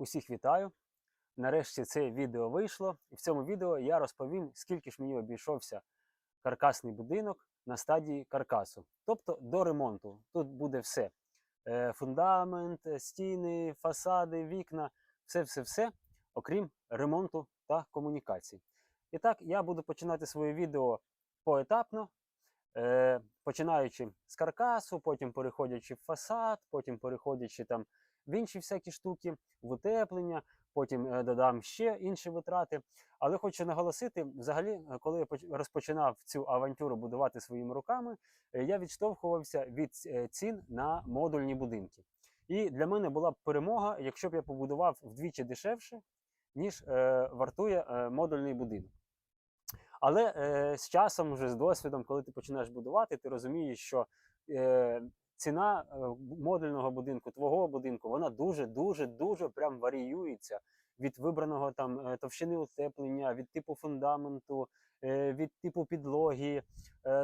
Усіх вітаю! Нарешті це відео вийшло, і в цьому відео я розповім, скільки ж мені обійшовся каркасний будинок на стадії каркасу, тобто до ремонту. Тут буде все: Е, фундамент, стіни, фасади, вікна, все-все-все, окрім ремонту та комунікацій. І так, я буду починати своє відео поетапно, е, починаючи з каркасу, потім переходячи в фасад, потім переходячи там в інші всякі штуки, в утеплення, потім е, додам ще інші витрати. Але хочу наголосити, взагалі, е, коли я розпочинав цю авантюру будувати своїми руками, е, я відштовхувався від цін на модульні будинки. І для мене була б перемога, якщо б я побудував вдвічі дешевше, ніж вартує модульний будинок. Але з часом, вже з досвідом, коли ти починаєш будувати, ти розумієш, що ціна е, модульного будинку, твого будинку, вона дуже, дуже, прям варіюється від вибраного там е, товщини утеплення, від типу фундаменту, е, від типу підлоги.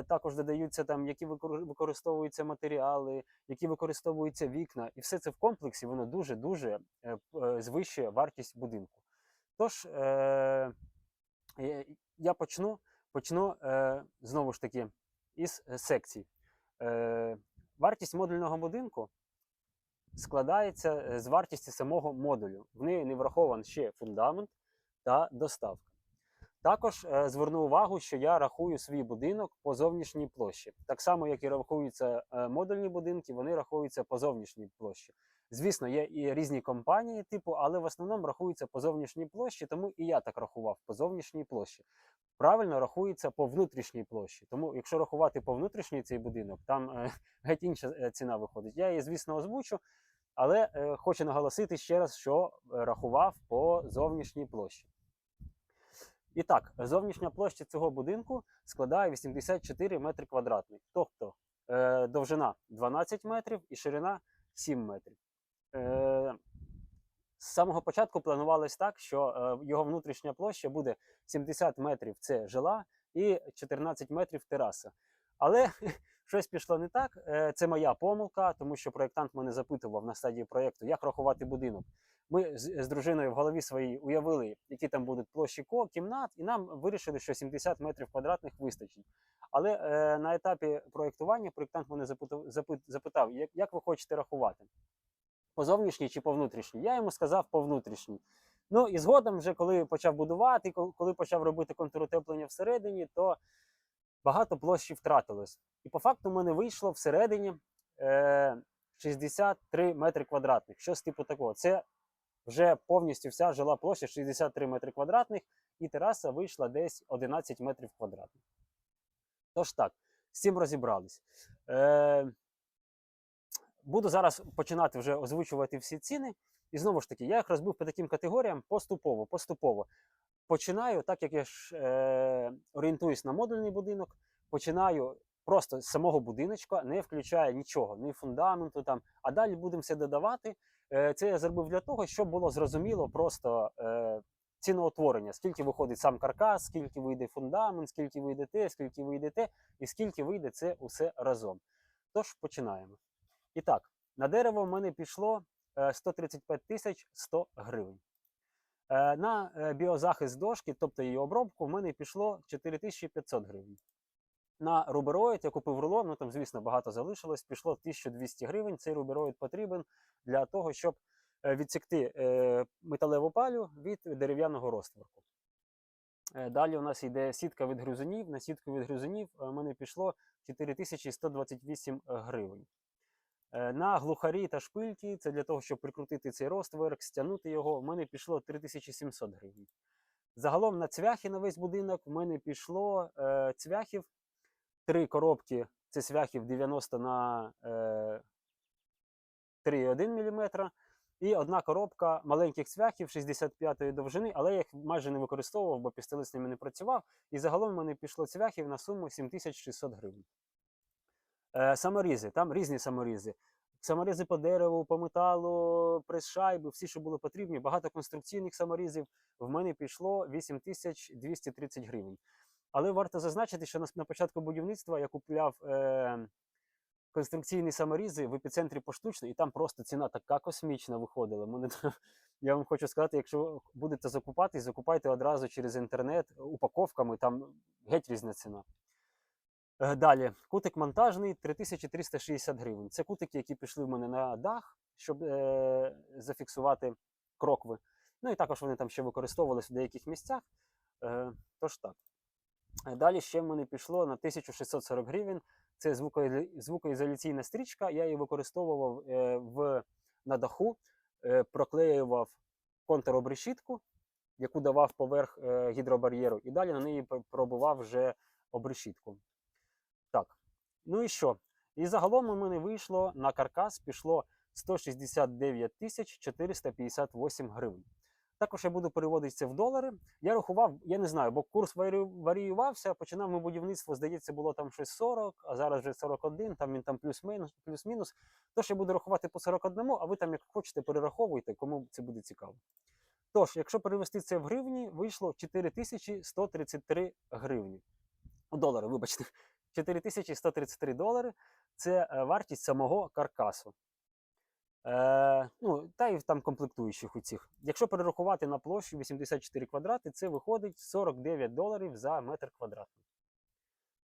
Також додаються там, які використовуються матеріали, які використовуються вікна, і все це в комплексі воно дуже дуже е, п- е, звищує вартість будинку. Тож я почну, почну знову ж таки із секцій. Вартість модульного будинку складається е, з вартості самого модулю. В неї не врахований ще фундамент та доставка. Також е, зверну увагу, що я рахую свій будинок по зовнішній площі. Так само, як і рахуються е, модульні будинки, вони рахуються по зовнішній площі. Звісно, є і різні компанії типу, але в основному рахуються по зовнішній площі, тому і я так рахував по зовнішній площі. Правильно рахується по внутрішній площі. Тому, якщо рахувати по внутрішній цей будинок, там е, геть інша е, ціна виходить. Я її, звісно, озвучу, але е, хочу наголосити ще раз, що рахував по зовнішній площі. І так, зовнішня площа цього будинку складає 84 метри квадратних, тобто довжина 12 метрів і ширина 7 метрів. З самого початку планувалось так, що е, його внутрішня площа буде 70 метрів це жила і 14 метрів тераса. Але щось пішло не так. Е, Це моя помилка, тому що проєктант мене запитував на стадії проєкту, як рахувати будинок. Ми з, дружиною в голові своїй уявили, які там будуть площі ко- кімнат, і нам вирішили, що 70 метрів квадратних вистачить. Але е, на етапі проєктування проєктант мене запитав, запит, запитав, як, як ви хочете рахувати? По зовнішній чи по внутрішній? Я йому сказав по внутрішній. Ну і згодом, вже коли почав будувати, коли почав робити контрутеплення всередині, то багато площі втратилось. І по факту в мене вийшло всередині е, 63 метри квадратних. Щось типу такого. Це вже повністю вся жила площа 63 метри квадратних, і тераса вийшла десь 11 метрів квадратних. Тож так, з цим розібрались. Е, буду зараз починати вже озвучувати всі ціни. І знову ж таки, я їх розбив по таким категоріям поступово, поступово. Починаю, так як я ж е, орієнтуюсь на модульний будинок, починаю просто з самого будиночка, не включаю нічого, ні фундаменту там, а далі будемо все додавати. Е, це я зробив для того, щоб було зрозуміло просто е, ціноутворення, скільки виходить сам каркас, скільки вийде фундамент, скільки вийде те, скільки вийде те, і скільки вийде це усе разом. Тож починаємо. І так, на дерево в мене пішло е, 135 тисяч 100 гривень. Е, На е, біозахист дошки, тобто її обробку, в мене пішло 4500 гривень. На рубероїд я купив рулон, ну там, звісно, багато залишилось, пішло 1200 гривень. Цей рубероїд потрібен для того, щоб е, відсікти е, металеву палю від дерев'яного розтворку. Е, Далі у нас йде сітка від гризунів. На сітку від гризунів е, в мене пішло 4128 гривень. Е, На глухарі та шпильки, це для того, щоб прикрутити цей розтворк, стягнути його, в мене пішло 3700 гривень. Загалом на цвяхи на весь будинок в мене пішло е, цвяхів, три коробки, це цвяхів 90 на е, 3,1 мм, і одна коробка маленьких цвяхів 65-ї довжини, але я їх майже не використовував, бо пістолет з ними не працював. І загалом в мене пішло цвяхів на суму 7600 гривень. Е, саморізи, там різні саморізи. Саморізи по дереву, по металу, прес-шайби, всі, що було потрібні. Багато конструкційних саморізів. В мене пішло 8230 гривень. Але варто зазначити, що на початку будівництва я купляв е, конструкційні саморізи в епіцентрі поштучно, і там просто ціна така космічна виходила. Мене Я вам хочу сказати, якщо будете закупати, закупайте одразу через інтернет упаковками, там геть різна ціна. Е, Далі, кутик монтажний 3360 гривень. Це кутики, які пішли в мене на дах, щоб е, зафіксувати крокви. Ну і також вони там ще використовувалися в деяких місцях. Е, тож так. Е, Далі ще в мене пішло на 1640 гривень. Це звукоізо- звукоізоляційна стрічка. Я її використовував е, в, на даху, е, проклеював контуробрешітку, яку давав поверх е, гідробар'єру, і далі на неї пробував вже обрешітку. Ну і що? І загалом у мене вийшло на каркас пішло 169 тисяч 458 гривень. Також я буду переводити це в долари. Я рахував, я не знаю, бо курс варіювався. Починав ми будівництво, здається, було там щось 40, а зараз вже 41, там він там плюс-мінус. плюс-мінус. Тож я буду рахувати по 41, а ви там, як хочете, перераховуйте, кому це буде цікаво. Тож, якщо перевести це в гривні, вийшло 4133 гривні. У долари, вибачте. 4133 долари це е, вартість самого каркасу. Е, ну, та й там комплектуючих у цих. Якщо перерахувати на площу 84 квадрати, це виходить 49 доларів за метр квадратний.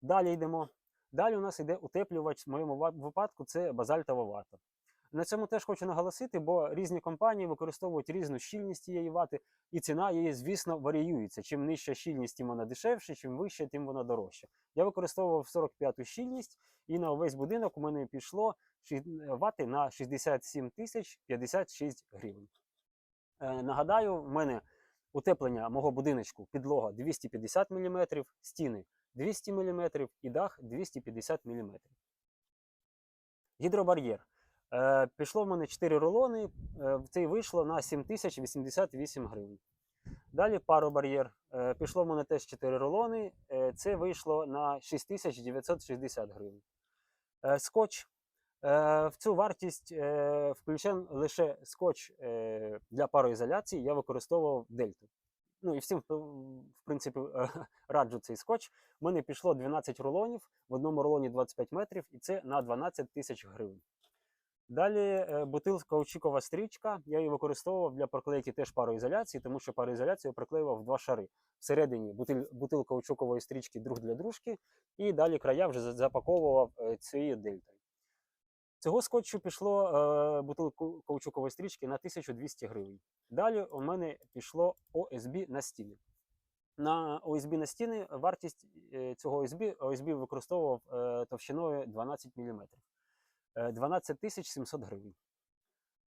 Далі йдемо. Далі у нас йде утеплювач, в моєму випадку це базальтова вата. На цьому теж хочу наголосити, бо різні компанії використовують різну щільність цієї вати, і ціна її, звісно, варіюється. Чим нижча щільність, тим вона дешевше, чим вища, тим вона дорожча. Я використовував 45-ту щільність, і на увесь будинок у мене пішло вати на 67 тисяч 56 гривень. Е, нагадаю, в мене утеплення мого будиночку підлога 250 мм, стіни 200 мм і дах 250 мм. Гідробар'єр. Е, пішло в мене 4 рулони, е, це вийшло на 7088 гривень. Далі паробар'єр. Е, пішло в мене теж 4 рулони, це вийшло на 6960 гривень. Скотч. В цю вартість включен лише скотч для пароізоляції. Я використовував дельту. Ну і всім, в принципі, раджу цей скотч. У мене пішло 12 рулонів, в одному рулоні 25 метрів, і це на 12 тисяч гривень. Далі е, бутил каучукова стрічка. Я її використовував для проклейки теж пароізоляції, тому що пароізоляцію приклеював в два шари. Всередині бутиль, бутил каучукової стрічки друг для дружки, і далі края вже запаковував е, цією дельтою. Цього скотчу пішло е, бутилку каучукової стрічки на 1200 гривень. Далі у мене пішло ОСБ на стіни. На ОСБ на стіни вартість е, цього ОСБ, ОСБ використовував е, товщиною 12 мм. Е, 12 700 гривень.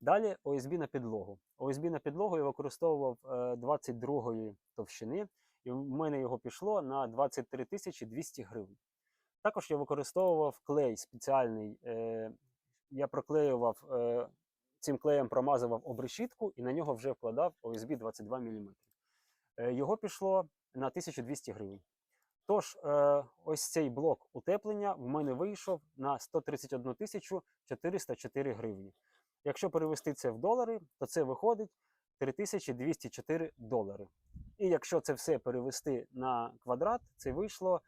Далі ОСБ на підлогу. ОСБ на підлогу я використовував е, 22 товщини, і в мене його пішло на 23 200 гривень. Також я використовував клей спеціальний. Е, я проклеював е, цим клеєм промазував обрешітку і на нього вже вкладав ОСБ 22 мм. Е, його пішло на 1200 гривень. Тож, е, ось цей блок утеплення в мене вийшов на 131 тисячу 404 гривні. Якщо перевести це в долари, то це виходить 3204 долари. І якщо це все перевести на квадрат, це вийшло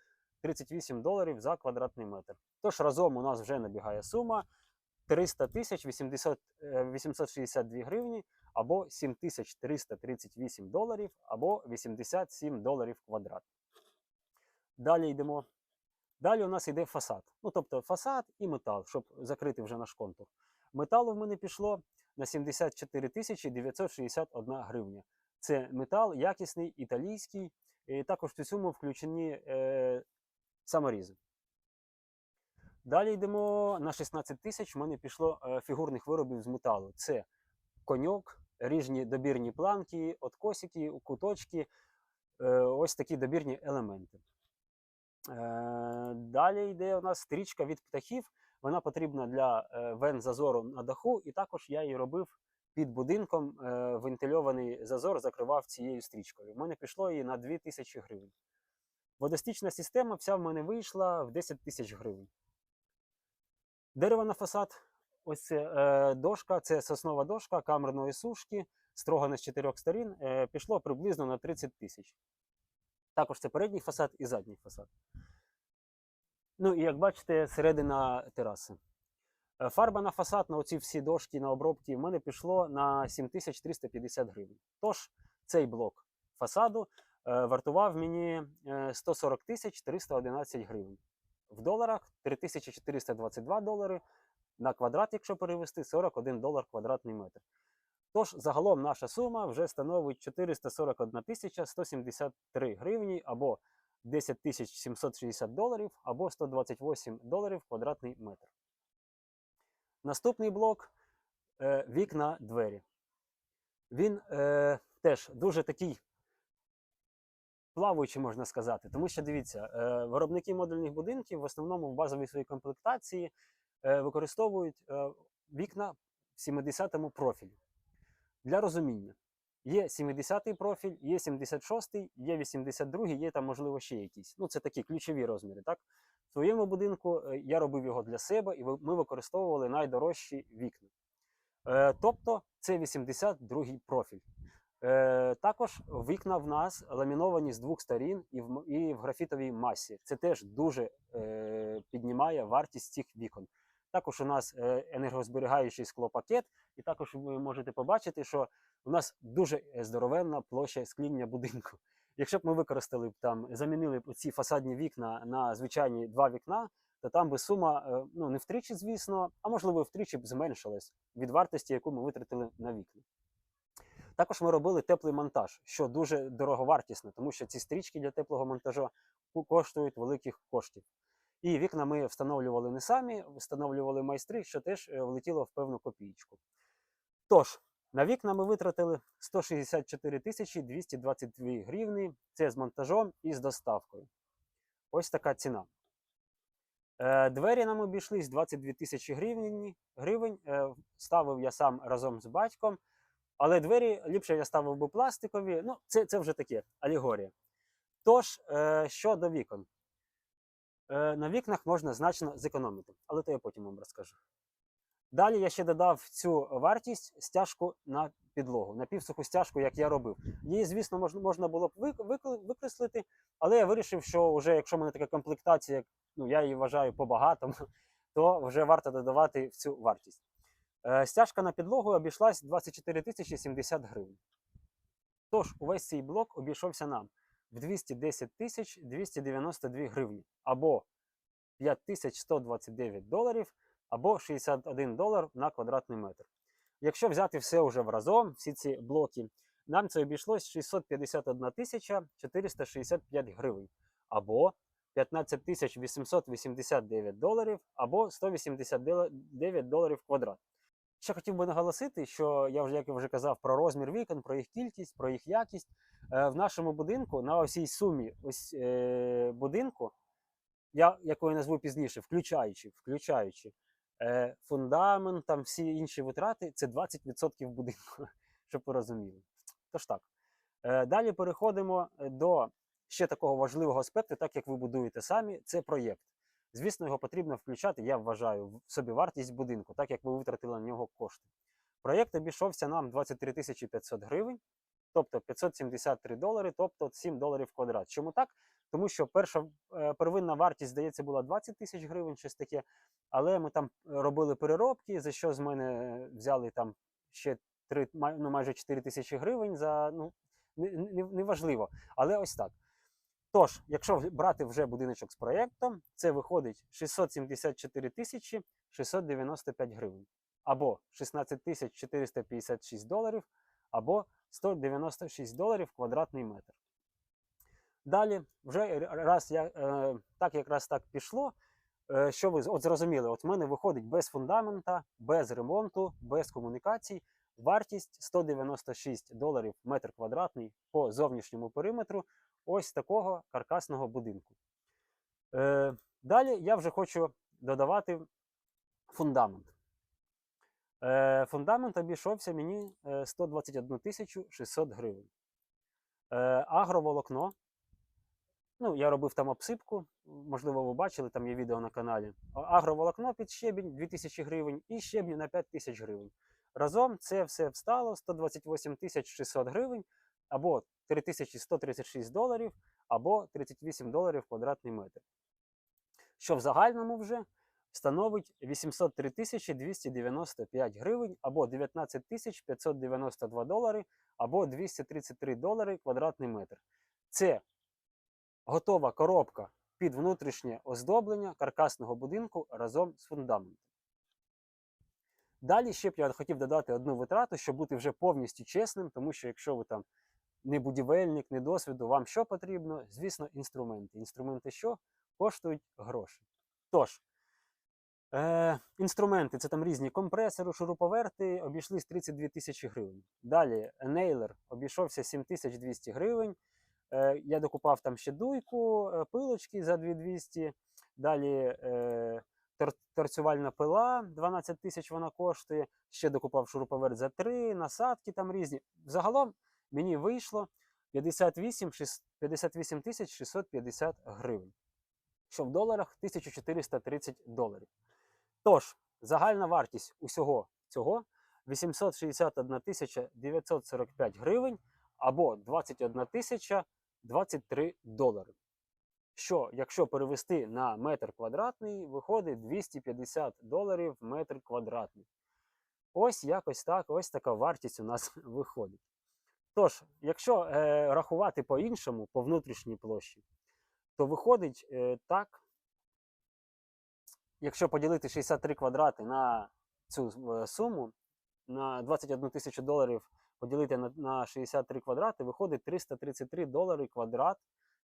38 доларів за квадратний метр. Тож разом у нас вже набігає сума 300 тисяч 800, е, 862 гривні або 7338 доларів або 87 доларів квадрат. Далі йдемо. Далі у нас йде фасад. Ну, тобто фасад і метал, щоб закрити вже наш контур. Металу в мене пішло на 74 тисячі 961 гривня. Це метал якісний, італійський. І також в суму включені е, саморізи. Далі йдемо на 16 тисяч. В мене пішло е, фігурних виробів з металу. Це коньок, ріжні добірні планки, откосики, куточки, е, ось такі добірні елементи. Е, Далі йде у нас стрічка від птахів. Вона потрібна для е, вен зазору на даху, і також я її робив під будинком. е, Вентильований зазор закривав цією стрічкою. У мене пішло її на 2000 гривень. Водостічна система вся в мене вийшла в 10 тисяч гривень. Дерево на фасад. Ось це е, дошка, це соснова дошка камерної сушки, строгана з чотирьох сторін. Е, пішло приблизно на 30 тисяч. Також це передній фасад і задній фасад. Ну і як бачите, середина тераси. Е, Фарба на фасад на оці всі дошки на обробки в мене пішло на 7350 гривень. Тож цей блок фасаду е, вартував мені е, 140 тисяч 311 гривень. В доларах 3422 долари на квадрат, якщо перевести, 41 долар квадратний метр. Тож загалом наша сума вже становить 441 173 гривні або 10 760 доларів або 128 доларів квадратний метр. Наступний блок е, вікна двері. Він е, теж дуже такий плаваючий, можна сказати. Тому що дивіться, е, виробники модульних будинків в основному в базовій своїй комплектації е, використовують е, вікна в 70-му профілі. Для розуміння. Є 70-й профіль, є 76-й, є 82-й, є там, можливо, ще якісь. Ну, це такі ключові розміри. Так? В своєму будинку е, я робив його для себе, і ми використовували найдорожчі вікна. Е, тобто це 82-й профіль. Е, також вікна в нас ламіновані з двох сторін і в, і в графітовій масі. Це теж дуже е, піднімає вартість цих вікон. Також у нас енергозберігаючий склопакет, і також ви можете побачити, що у нас дуже е, здоровенна площа скління будинку. Якщо б ми використали б там, замінили б ці фасадні вікна на звичайні два вікна, то там би сума е, ну не втричі, звісно, а можливо втричі б зменшилась від вартості, яку ми витратили на вікна. Також ми робили теплий монтаж, що дуже дороговартісно, тому що ці стрічки для теплого монтажу коштують великих коштів. І вікна ми встановлювали не самі, встановлювали майстри, що теж е, влетіло в певну копієчку. Тож, на вікна ми витратили 164 тисячі 222 гривні. Це з монтажом і з доставкою. Ось така ціна. Е, Двері нам обійшлись 22 тисячі гривень. Е, Ставив я сам разом з батьком. Але двері ліпше я ставив би пластикові. Ну, це, це вже таке алегорія. Тож, е, щодо вікон. На вікнах можна значно зекономити, але то я потім вам розкажу. Далі я ще додав цю вартість стяжку на підлогу, на півсуху стяжку, як я робив. Її, звісно, можна, було б вик- викреслити, але я вирішив, що вже якщо в мене така комплектація, ну я її вважаю по-багатому, то вже варто додавати в цю вартість. Е, стяжка на підлогу обійшлась 24 тисячі 70 гривень. Тож увесь цей блок обійшовся нам в 210 тисяч 292 гривні або 5129 доларів, або 61 долар на квадратний метр. Якщо взяти все вже вразом, всі ці блоки, нам це обійшлось 651 тисяча 465 гривень, або 15 тисяч 889 доларів, або 189 доларів квадрат. Ще хотів би наголосити, що я вже як я вже казав про розмір вікон, про їх кількість, про їх якість. Е, в нашому будинку на осій сумі ось е, будинку, я яку я назву пізніше, включаючи, включаючи фундамент, там всі інші витрати, це 20% будинку, щоб ви розуміли. Тож так. Е, далі переходимо до ще такого важливого аспекту, так як ви будуєте самі, це проєкт. Звісно, його потрібно включати, я вважаю, в собівартість будинку, так як ви витратили на нього кошти. Проєкт обійшовся нам 23 тисячі 500 гривень, тобто 573 долари, тобто 7 доларів квадрат. Чому так? Тому що перша е, первинна вартість, здається, була 20 тисяч гривень, щось таке. Але ми там е, робили переробки, за що з мене взяли там ще 3, май- ну, майже 4 тисячі гривень за ну, не- не- Але ось так. Тож, якщо брати вже будиночок з проєктом, це виходить 674 тисячі 695 гривень, або 16 тисяч 456 доларів, або 196 доларів квадратний метр. Далі, вже раз я, е, так якраз так пішло, е, що ви от зрозуміли, от в мене виходить без фундамента, без ремонту, без комунікацій, вартість 196 доларів метр квадратний по зовнішньому периметру ось такого каркасного будинку. Е, далі я вже хочу додавати фундамент. Е, фундамент обійшовся мені е, 121 тисячу 600 гривень. Е, агроволокно. Ну, я робив там обсипку, можливо, ви бачили, там є відео на каналі. Агроволокно під щебінь 2000 гривень і щебні на 5000 гривень. Разом це все встало 128 600 гривень, або 3136 доларів, або 38 доларів квадратний метр. Що в загальному вже становить 803 295 гривень або 19 592 долари або 233 долари квадратний метр. Це готова коробка під внутрішнє оздоблення каркасного будинку разом з фундаментом. Далі ще б я хотів додати одну витрату, щоб бути вже повністю чесним, тому що якщо ви там не будівельник, не досвіду, вам що потрібно? Звісно, інструменти. Інструменти що? Коштують гроші. Тож, е, інструменти це там різні компресори, шуруповерти, обійшлись 32 тисячі гривень. Далі нейлер обійшовся 7200 гривень. Е, я докупав там ще дуйку, е, пилочки за 2200. Далі е, тор- торцювальна пила 12 тисяч вона коштує. Ще докупав шуруповерт за 3, насадки там різні. Загалом мені вийшло 58, 58 тисяч 650 гривень, що в доларах 1430 доларів. Тож, загальна вартість усього цього 861 тисяча 945 гривень або 21 тисяча 23 долари. Що, якщо перевести на метр квадратний, виходить 250 доларів метр квадратний. Ось якось так, ось така вартість у нас виходить. Тож, якщо е, рахувати по-іншому, по внутрішній площі, то виходить е, так, якщо поділити 63 квадрати на цю е, суму, на 21 тисячу доларів поділити на, на 63 квадрати, виходить 333 долари квадрат.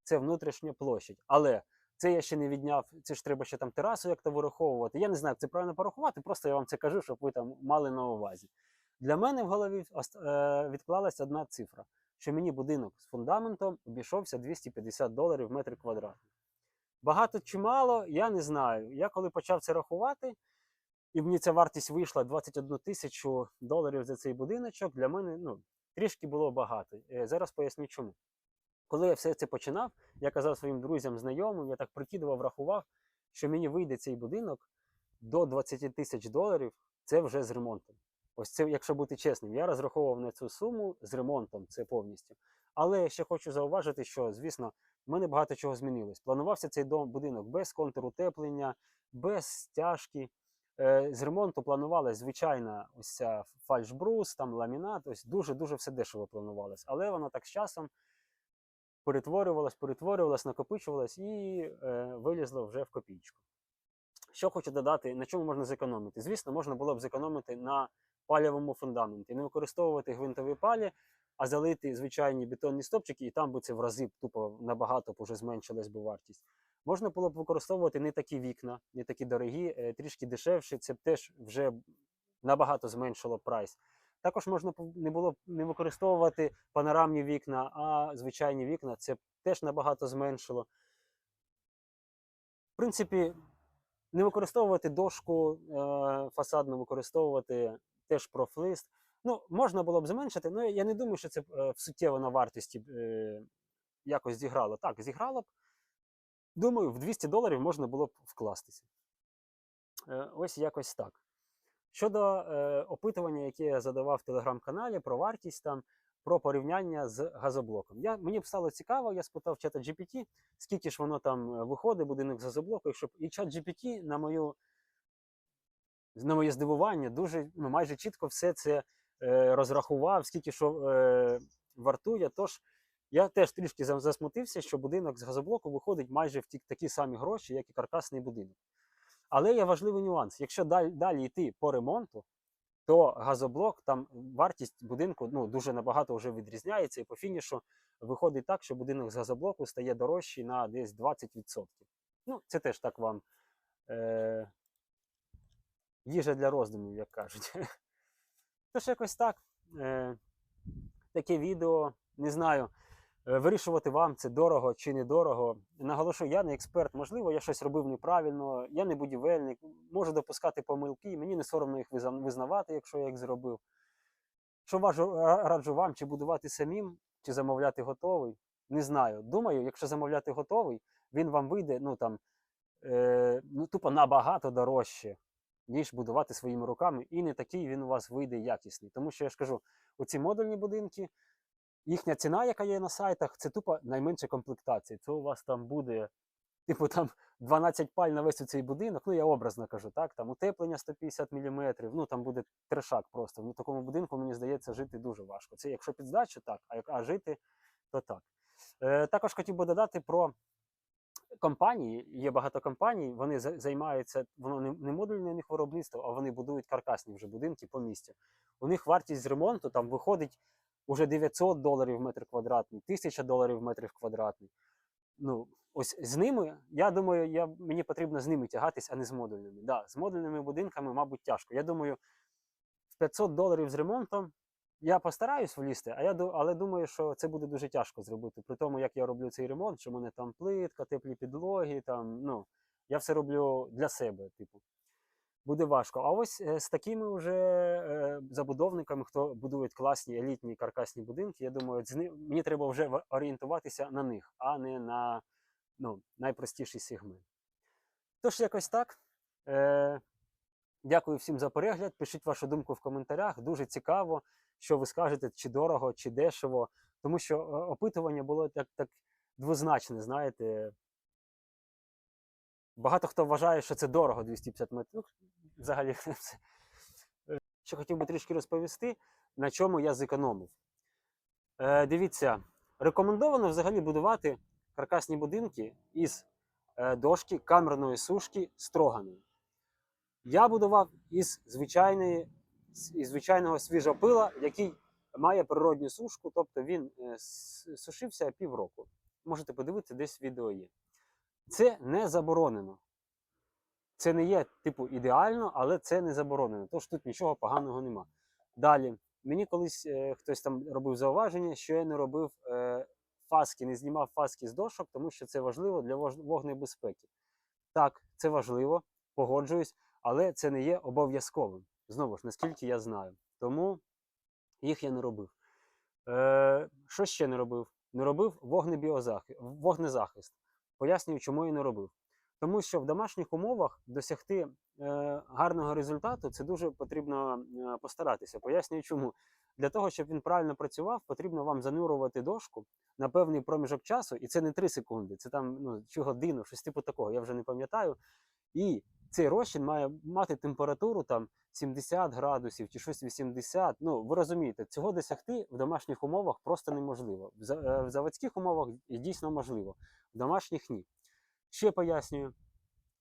Це внутрішня площадь. Але це я ще не відняв, це ж треба ще там терасу як-то вираховувати. Я не знаю, як це правильно порахувати, просто я вам це кажу, щоб ви там мали на увазі. Для мене в голові е, одна цифра, що мені будинок з фундаментом обійшовся 250 доларів метр квадратний. Багато чи мало, я не знаю. Я коли почав це рахувати, і мені ця вартість вийшла 21 тисячу доларів за цей будиночок, для мене ну, трішки було багато. Е, Зараз поясню чому. Коли я все це починав, я казав своїм друзям, знайомим, я так прикидував, рахував, що мені вийде цей будинок до 20 тисяч доларів, це вже з ремонтом. Ось це, якщо бути чесним, я розраховував на цю суму з ремонтом, це повністю. Але ще хочу зауважити, що, звісно, в мене багато чого змінилось. Планувався цей дом, будинок без контрутеплення, без стяжки. Е, з ремонту планувалась звичайна ось ця фальшбрус, там ламінат, ось дуже-дуже все дешево планувалось. Але воно так з часом перетворювалось, перетворювалось, накопичувалось і е, вилізло вже в копійку. Що хочу додати, на чому можна зекономити? Звісно, можна було б зекономити на палявому фундаменті, не використовувати гвинтові палі, а залити звичайні бетонні стопчики, і там би це в рази тупо набагато б уже зменшилась би вартість. Можна було б використовувати не такі вікна, не такі дорогі, е, трішки дешевші. Це б теж вже набагато зменшило прайс. Також можна не було б не використовувати панорамні вікна, а звичайні вікна. Це б теж набагато зменшило. В принципі, не використовувати дошку е, фасадну, використовувати теж профлист. Ну, можна було б зменшити, але я не думаю, що це е, суттєво на вартості якось зіграло. Так, зіграло б. Думаю, в 200 доларів можна було б вкластися. Е, ось якось так. Щодо е, опитування, яке я задавав в телеграм-каналі про вартість там, про порівняння з газоблоком. Я, мені б стало цікаво, я спитав чата GPT, скільки ж воно там е, виходить, будинок з газоблоку, щоб і чат GPT на мою на моє здивування дуже ну, майже чітко все це е, розрахував, скільки що е, вартує. Тож я теж трішки засмутився, що будинок з газоблоку виходить майже в такі самі гроші, як і каркасний будинок. Але є важливий нюанс. Якщо далі, далі йти по ремонту, то газоблок там вартість будинку ну, дуже набагато вже відрізняється, і по фінішу виходить так, що будинок з газоблоку стає дорожчий на десь 20%. Ну, це теж так вам е- їжа для роздумів, як кажуть. Тож якось так. Е- таке відео, не знаю. Е, Вирішувати вам це дорого чи недорого. Наголошую, я не експерт, можливо, я щось робив неправильно, я не будівельник, можу допускати помилки, мені не соромно їх визнавати, якщо я їх зробив. Що важу, раджу вам, чи будувати самим, чи замовляти готовий, не знаю. Думаю, якщо замовляти готовий, він вам вийде ну, там, е, ну, тупо набагато дорожче, ніж будувати своїми руками, і не такий він у вас вийде якісний. Тому що я ж кажу, оці модульні будинки, їхня ціна, яка є на сайтах, це тупо найменша комплектація. Це у вас там буде типу там 12 паль на весь цей будинок, ну я образно кажу, так, там утеплення 150 мм, ну там буде трешак просто. В такому будинку, мені здається, жити дуже важко. Це якщо під здачу, так, а, а жити, то так. Е, також хотів би додати про компанії. Є багато компаній, вони за- займаються, воно не, не модульне у них виробництво, а вони будують каркасні вже будинки по місті. У них вартість ремонту там виходить уже 900 доларів метр квадратний, 1000 доларів в метр квадратний. Ну, ось з ними, я думаю, я, мені потрібно з ними тягатись, а не з модульними. Да, з модульними будинками, мабуть, тяжко. Я думаю, в 500 доларів з ремонтом я постараюсь влізти, а я, але думаю, що це буде дуже тяжко зробити. При тому, як я роблю цей ремонт, що в мене там плитка, теплі підлоги, там, ну, я все роблю для себе, типу. Буде важко. А ось е, з такими вже е, забудовниками, хто будують класні елітні каркасні будинки, я думаю, мені треба вже орієнтуватися на них, а не на ну, найпростіший сегмент. Тож, якось так. Е, дякую всім за перегляд. Пишіть вашу думку в коментарях. Дуже цікаво, що ви скажете, чи дорого, чи дешево. Тому що опитування було так, так двозначне, знаєте. Багато хто вважає, що це дорого 250 метрів. Взагалі, це. Е, Що хотів би трішки розповісти, на чому я зекономив. Е, дивіться, рекомендовано взагалі будувати каркасні будинки із е, дошки камерної сушки строганої. Я будував із звичайної, із звичайного свіжого пила, який має природню сушку, тобто він е, сушився півроку. Можете подивитися, десь відео є. Це не заборонено. Це не є, типу, ідеально, але це не заборонено. Тож тут нічого поганого нема. Далі, мені колись е, хтось там робив зауваження, що я не робив е, фаски, не знімав фаски з дошок, тому що це важливо для вогнебезпеки. Так, це важливо, погоджуюсь, але це не є обов'язковим. Знову ж, наскільки я знаю. Тому їх я не робив. Е, що ще не робив? Не робив вогнезахист. Пояснюю, чому я не робив. Тому що в домашніх умовах досягти е, гарного результату це дуже потрібно е, постаратися. Пояснюю, чому. Для того, щоб він правильно працював, потрібно вам занурювати дошку на певний проміжок часу, і це не 3 секунди, це там ну, чи годину, щось типу такого, я вже не пам'ятаю. І цей розчин має мати температуру там 70 градусів чи щось 80. Ну, ви розумієте, цього досягти в домашніх умовах просто неможливо. В, е, в заводських умовах дійсно можливо, в домашніх ні. Ще пояснюю,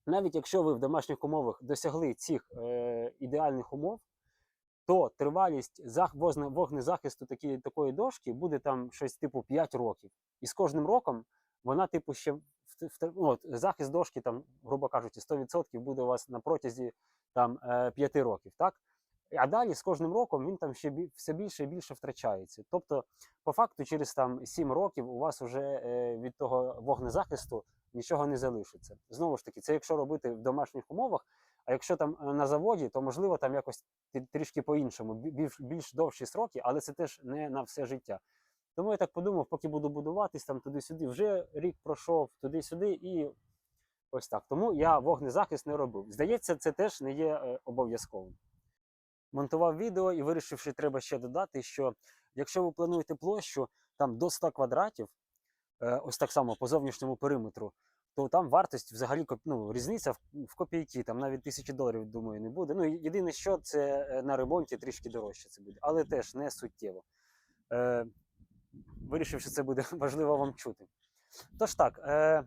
навіть якщо ви в домашніх умовах досягли цих е, ідеальних умов, то тривалість вогнезахисту такі, такої дошки буде там щось типу 5 років. І з кожним роком вона, типу, ще ну, от, захист дошки, там, грубо кажучи, 100% буде у вас на протязі там, 5 років. Так? А далі з кожним роком він там ще все більше і більше втрачається. Тобто, по факту, через там 7 років у вас вже е, від того вогнезахисту нічого не залишиться. Знову ж таки, це якщо робити в домашніх умовах, а якщо там е, на заводі, то можливо там якось трішки по-іншому, більш, більш довші сроки, але це теж не на все життя. Тому я так подумав, поки буду будуватись там туди-сюди, вже рік пройшов туди-сюди і ось так. Тому я вогнезахист не робив. Здається, це теж не є е, обов'язковим. Монтував відео і вирішив, що треба ще додати, що якщо ви плануєте площу там до 100 квадратів, е, ось так само по зовнішньому периметру, то там вартість взагалі ну, різниця в, копійки, там навіть тисячі доларів, думаю, не буде. Ну, єдине, що це е, на ремонті трішки дорожче це буде, але теж не суттєво. Е, вирішив, що це буде важливо вам чути. Тож так, е,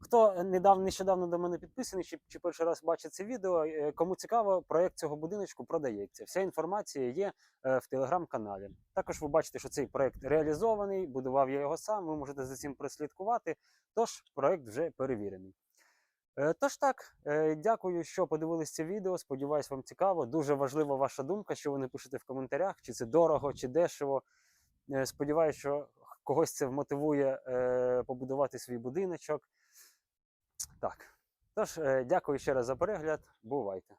хто недавно, нещодавно до мене підписаний, чи, чи перший раз бачить це відео, е, кому цікаво, проєкт цього будиночку продається. Вся інформація є е, в телеграм-каналі. Також ви бачите, що цей проєкт реалізований, будував я його сам, ви можете за цим прослідкувати. Тож проєкт вже перевірений. Е, Тож так, е, дякую, що подивились це відео. Сподіваюсь, вам цікаво. Дуже важлива ваша думка, що ви напишете в коментарях, чи це дорого, чи дешево. Е, Сподіваюсь, що когось це вмотивує е, побудувати свій будиночок. Так. Тож, е, дякую ще раз за перегляд. Бувайте!